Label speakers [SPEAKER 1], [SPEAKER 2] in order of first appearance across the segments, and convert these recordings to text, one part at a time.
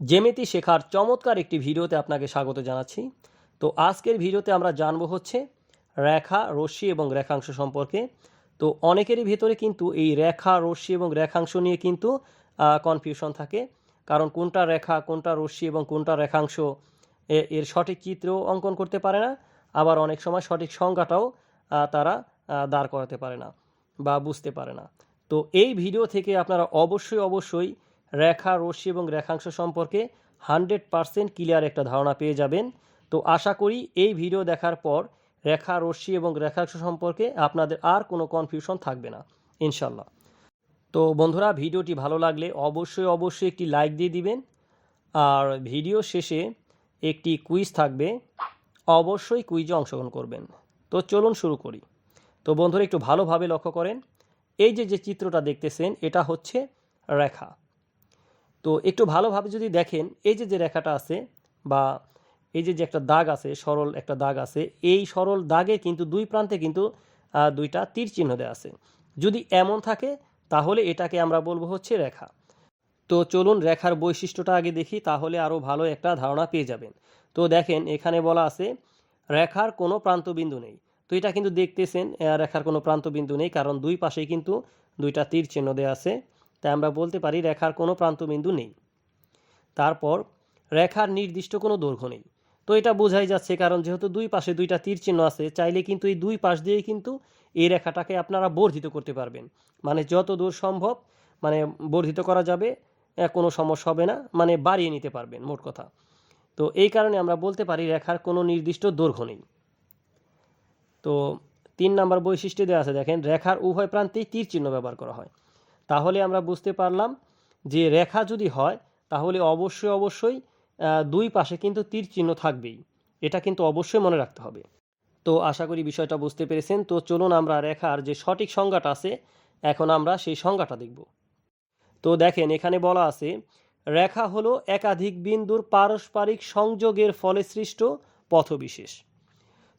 [SPEAKER 1] জেমেতি শেখার চমৎকার একটি ভিডিওতে আপনাকে স্বাগত জানাচ্ছি। তো আজকের ভিডিওতে আমরা জানব হচ্ছে রেখা, রশ্মি এবং রেখাংশ সম্পর্কে। তো অনেকেরই ভেতরে কিন্তু এই রেখা, রশ্মি এবং রেখাংশ নিয়ে কিন্তু কনফিউশন থাকে। কারণ কোনটা রেখা, কোনটা রশ্মি এবং কোনটা রেখাংশ এর সঠিক চিত্র অঙ্কন করতে পারে না। আবার অনেক সময় সঠিক সংজ্ঞাটাও তারা দাঁড় করাতে পারে না বা বুঝতে পারে না। তো এই ভিডিও থেকে আপনারা অবশ্যই অবশ্যই রেখা, রশ্মি এবং রেখাংশ সম্পর্কে হান্ড্রেড পারসেন্ট ক্লিয়ার একটা ধারণা পেয়ে যাবেন। তো আশা করি এই ভিডিও দেখার পর রেখা, রশ্মি এবং রেখাংশ সম্পর্কে আপনাদের আর কোনো কনফিউশন থাকবে না ইনশাল্লাহ তো বন্ধুরা, ভিডিওটি ভালো লাগলে অবশ্যই অবশ্যই একটি লাইক দিয়ে দিবেন। আর ভিডিও শেষে একটি কুইজ থাকবে, অবশ্যই কুইজে অংশগ্রহণ করবেন। তো চলুন শুরু করি। তো বন্ধুরা, একটু ভালোভাবে লক্ষ্য করেন। এই যে যে চিত্রটা দেখতেছেন, এটা হচ্ছে রেখা। তো একটু ভালোভাবে যদি দেখেন, এই যে যে রেখাটা আছে বা এই যে যে একটা দাগ আছে, সরল একটা দাগ আছে, এই সরল দাগে কিন্তু দুই প্রান্তে কিন্তু দুইটা তীর চিহ্ন দেওয়া আছে। যদি এমন থাকে, তাহলে এটাকে আমরা বলব হচ্ছে রেখা। তো চলুন রেখার বৈশিষ্ট্যটা আগে দেখি, তাহলে আরও ভালো একটা ধারণা পেয়ে যাবেন। তো দেখেন, এখানে বলা আছে, রেখার কোনো প্রান্তবিন্দু নেই। তো এটা কিন্তু দেখতেছেন রেখার কোনো প্রান্তবিন্দু নেই, কারণ দুই পাশেই কিন্তু দুইটা তীর চিহ্ন দেওয়া আছে। তাই আমরা বলতে পারি রেখার কোনো প্রান্তবিন্দু নেই। তারপর, রেখার নির্দিষ্ট কোনো দৈর্ঘ্য নেই। তো এটা বোঝাই যাচ্ছে কারণ যেহেতু দুই পাশে দুইটা তীর চিহ্ন আছে, চাইলে কিন্তু এই দুই পাশ দিয়েই কিন্তু এই রেখাটাকে আপনারা বর্ধিত করতে পারবেন। মানে যত দূর সম্ভব মানে বর্ধিত করা যাবে কোনো সমস্যা হবে না মানে বাড়িয়ে নিতে পারবেন, মোট কথা। তো এই কারণে আমরা বলতে পারি রেখার কোনো নির্দিষ্ট দৈর্ঘ্য নেই। তো তিন নাম্বার বৈশিষ্ট্য দেওয়া আছে, দেখেন, রেখার উভয় প্রান্তেই তীর চিহ্ন ব্যবহার করা হয়। তাহলে আমরা বুঝতে পারলাম যে রেখা যদি হয়, তাহলে অবশ্যই অবশ্যই দুই পাশে কিন্তু তীর চিহ্ন থাকবেই। এটা কিন্তু অবশ্যই মনে রাখতে হবে। তো আশা করি বিষয়টা বুঝতে পেরেছেন। তো চলুন আমরা রেখার যে সঠিক সংজ্ঞাটা আছে, এখন আমরা সেই সংজ্ঞাটা দেখব। তো দেখেন, এখানে বলা আছে, রেখা হলো একাধিক বিন্দুর পারস্পরিক সংযোগের ফলে সৃষ্ট পথবিশেষ।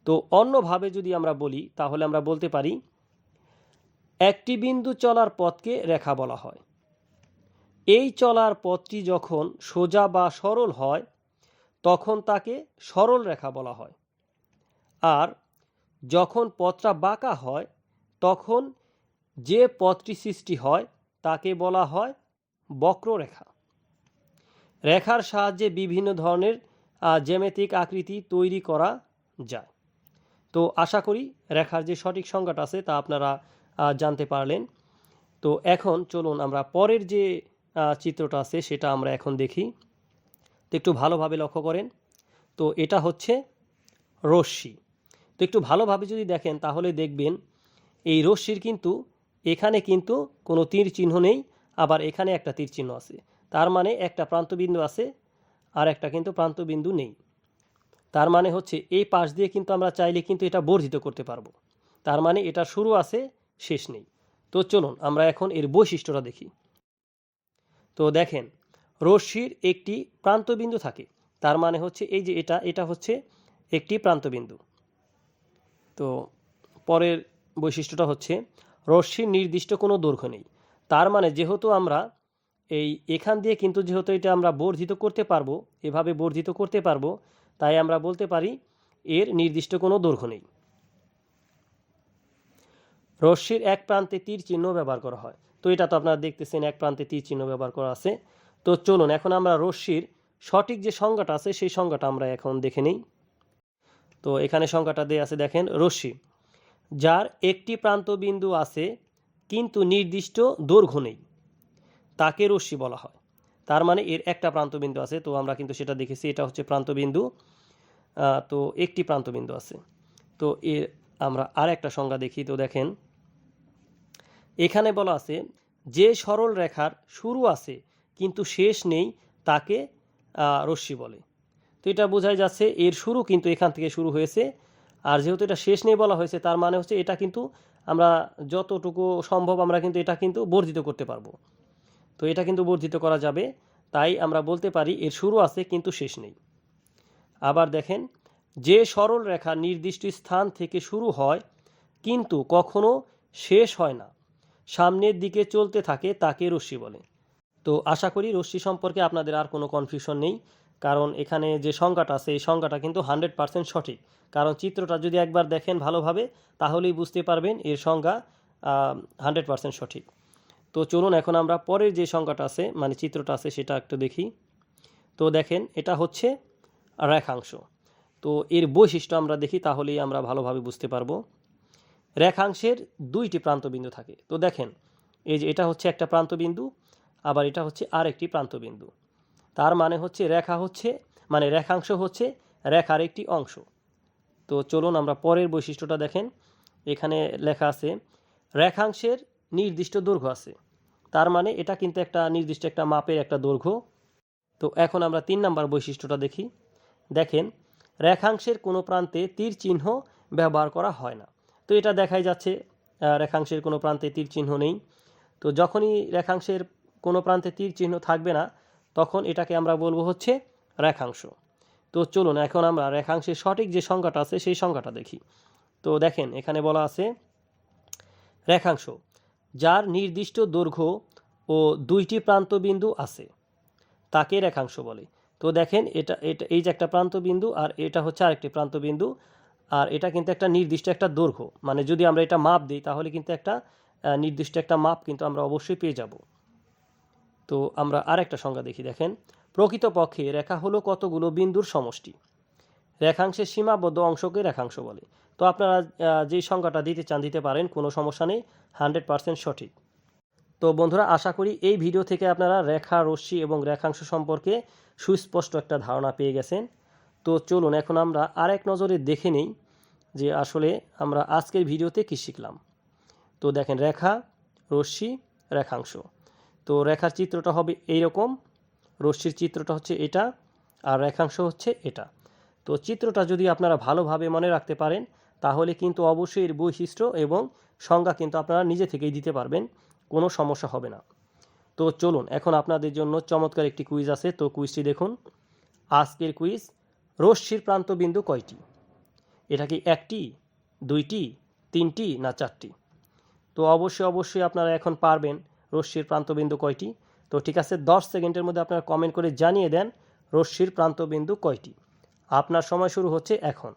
[SPEAKER 1] তো অন্যভাবে যদি আমরা বলি, তাহলে আমরা বলতে পারি একটি বিন্দু চলার পথকে রেখা বলা হয়। এই চলার পথটি যখন সোজা বা সরল হয়, তখন তাকে সরল রেখা বলা হয়। আর যখন পথটা বাঁকা হয়, তখন যে পথটি সৃষ্টি হয়, তাকে বলা হয় বক্ররেখা। রেখার সাহায্যে বিভিন্ন ধরনের জ্যামিতিক আকৃতি তৈরি করা যায়। তো আশা করি রেখার যে সঠিক সংজ্ঞাটা আছে, তা আপনারা জানতে পারলেন। তো এখন চলুন আমরা পরের যে চিত্রটা আছে সেটা আমরা এখন দেখি। তো একটু ভালোভাবে লক্ষ্য করেন। তো এটা হচ্ছে রশ্মি। তো একটু ভালোভাবে যদি দেখেন তাহলে দেখবেন এই রশ্মির কিন্তু এখানে কিন্তু কোনো তীর চিহ্ন নেই, আবার এখানে একটা তীর চিহ্ন আছে। তার মানে একটা প্রান্তবিন্দু আছে আর একটা কিন্তু প্রান্তবিন্দু নেই। তার মানে হচ্ছে এই পাশ দিয়ে কিন্তু আমরা চাইলে কিন্তু এটা বর্ধিত করতে পারব। তার মানে এটা শুরু আছে শেষ নেই। তো চলুন আমরা এখন এর বৈশিষ্ট্যটা দেখি। তো দেখেন, রশ্মির একটি প্রান্তবিন্দু থাকে। তার মানে হচ্ছে এই যে এটা এটা হচ্ছে একটি প্রান্তবিন্দু। তো পরের বৈশিষ্ট্যটা হচ্ছে, রশ্মির নির্দিষ্ট কোনো দৈর্ঘ্য নেই। তার মানে যেহেতু আমরা এই এখান দিয়ে কিন্তু যেহেতু এটা আমরা বর্ধিত করতে পারব, এভাবে বর্ধিত করতে পারব, তাই আমরা বলতে পারি এর নির্দিষ্ট কোনো দৈর্ঘ্য নেই। রশ্মির এক প্রান্তে তীর চিহ্ন ব্যবহার করা হয়। তো এটা তো আপনারা দেখতেছেন এক প্রান্তে তীর চিহ্ন ব্যবহার করা আছে। তো চলুন এখন আমরা রশ্মির সঠিক যে সংজ্ঞাটা আছে সেই সংজ্ঞাটা আমরা এখন দেখে নিই। তো এখানে সংজ্ঞাটা দেওয়া আছে দেখেন রশ্মি যার একটি প্রান্তবিন্দু আছে কিন্তু নির্দিষ্ট দৈর্ঘ্য নেই। তাকে রশ্মি বলা হয়। তার মানে এর একটা প্রান্তবিন্দু আছে তো আমরা কিন্তু সেটা দেখেছি এটা হচ্ছে প্রান্তবিন্দু। আহ, তো একটি প্রান্তবিন্দু আছে। তো এর আমরা আর একটা সংজ্ঞা দেখি তো দেখেন এখানে বলা আছে, যে সরল রেখার শুরু আছে, কিন্তু শেষ নেই, তাকে রশ্মি বলে। তো এটা বোঝাই যাচ্ছে, এর শুরু কিন্তু এখান থেকে শুরু হয়েছে, আর যেহেতু এটা শেষ নেই বলা হয়েছে, তার মানে হচ্ছে এটা কিন্তু আমরা যতটুকু সম্ভব আমরা কিন্তু এটা কিন্তু বর্ধিত করতে পারব। তো এটা কিন্তু বর্ধিত করা যাবে, তাই আমরা বলতে পারি এর শুরু আছে, কিন্তু শেষ নেই। আবার দেখেন, যে সরল রেখা নির্দিষ্ট স্থান থেকে শুরু হয়, কিন্তু কখনো শেষ হয় না। সামনের দিকে চলতে থাকে তাকে রশ্মি বলে। তো আশা করি রশ্মি সম্পর্কে আপনাদের আর কোনো কনফিউশন নেই, কারণ এখানে যে সংজ্ঞাটা আছে, এই সংজ্ঞাটা কিন্তু হান্ড্রেড পার্সেন্ট সঠিক। কারণ চিত্রটা যদি একবার দেখেন ভালোভাবে, তাহলেই বুঝতে পারবেন এর সংজ্ঞা হান্ড্রেড পার্সেন্ট সঠিক। তো চলুন এখন আমরা পরের যে সংজ্ঞাটা আছে মানে চিত্রটা আছে, সেটা একটু দেখি। তো দেখেন, এটা হচ্ছে রেখাংশ। তো এর বৈশিষ্ট্য আমরা দেখি, তাহলেই আমরা ভালোভাবে বুঝতে পারব। রেখাংশের দুইটি প্রান্তবিন্দু থাকে। তো দেখেন, এই যে এটা হচ্ছে একটা প্রান্তবিন্দু, আবার এটা হচ্ছে আরেকটি প্রান্তবিন্দু। তার মানে হচ্ছে রেখা হচ্ছে মানে রেখাংশ হচ্ছে রেখার একটি অংশ। তো চলুন আমরা পরের বৈশিষ্ট্যটা দেখেন। এখানে লেখা আছে, রেখাংশের নির্দিষ্ট দৈর্ঘ্য আছে। তার মানে এটা কিন্তু একটা নির্দিষ্ট একটা মাপের একটা দৈর্ঘ্য। তো এখন আমরা তিন নাম্বার বৈশিষ্ট্যটা দেখি। দেখেন, রেখাংশের কোনো প্রান্তে তীর চিহ্ন ব্যবহার করা হয় না। তো এটা দেখাই যাচ্ছে রেখাংশের কোনো প্রান্তে তীর চিহ্ন নেই। তো যখনই রেখাংশের কোনো প্রান্তে তীর চিহ্ন থাকবে না, তখন এটাকে আমরা বলব হচ্ছে রেখাংশ। তো চলুন, এখন আমরা রেখাংশের সঠিক যে সংখ্যাটা আছে, সেই সংখ্যাটা দেখি। তো দেখেন, এখানে বলা আছে, রেখাংশ, যার নির্দিষ্ট দৈর্ঘ্য ও দুইটি প্রান্তবিন্দু আছে, তাকে রেখাংশ বলে। তো দেখেন, এটা এটা, এই যে একটা প্রান্তবিন্দু আর এটা হচ্ছে আরেকটি প্রান্তবিন্দু। আর এটা কিন্তু একটা নির্দিষ্ট একটা দৈর্ঘ্য। মানে যদি আমরা এটা মাপ দিই, তাহলে কিন্তু একটা নির্দিষ্ট একটা মাপ কিন্তু আমরা অবশ্যই পেয়ে যাব। তো আমরা আরেকটা সংজ্ঞা দেখি, দেখেন। প্রকৃতপক্ষে রেখা হলো কতগুলো বিন্দুর সমষ্টি? রেখাংশের সীমাবদ্ধ অংশকে রেখাংশ বলে। তো আপনারা যেই সংজ্ঞাটা দিতে চান, দিতে পারেন, কোনো সমস্যা নেই, হান্ড্রেড পার্সেন্ট সঠিক। তো বন্ধুরা, আশা করি এই ভিডিও থেকে আপনারা রেখা, রশ্মি এবং রেখাংশ সম্পর্কে সুস্পষ্ট একটা ধারণা পেয়ে গেছেন। তো চলুন, এখন আমরা আরেক নজরে দেখে নেই যে আসলে আমরা আজকের ভিডিওতে কী শিখলাম। তো দেখেন, রেখা, রশ্মি, রেখাংশ। তো রেখার চিত্রটা হবে এই রকম রশ্মির চিত্রটা হচ্ছে এটা আর রেখাংশ হচ্ছে এটা। তো চিত্রটা যদি আপনারা ভালোভাবে মনে রাখতে পারেন, তাহলে কিন্তু অবশ্যই এর বৈশিষ্ট্য এবং সংজ্ঞা কিন্তু আপনারা নিজে থেকেই দিতে পারবেন, কোনো সমস্যা হবে না। তো চলুন, এখন আপনাদের জন্য চমৎকার একটি কুইজ আছে। তো কুইজটি দেখুন। আজকের কুইজ রশ্মির প্রান্তবিন্দু কয়টি? এটা কি একটি, দুইটি, তিনটি না চারটি? তো অবশ্যই অবশ্যই আপনারা এখন পারবেন রশ্মির প্রান্তবিন্দু কয়টি। তো ঠিক আছে, দশ সেকেন্ডের মধ্যে আপনারা কমেন্ট করে জানিয়ে দেন রশ্মির প্রান্তবিন্দু কয়টি। আপনার সময় শুরু হচ্ছে এখন।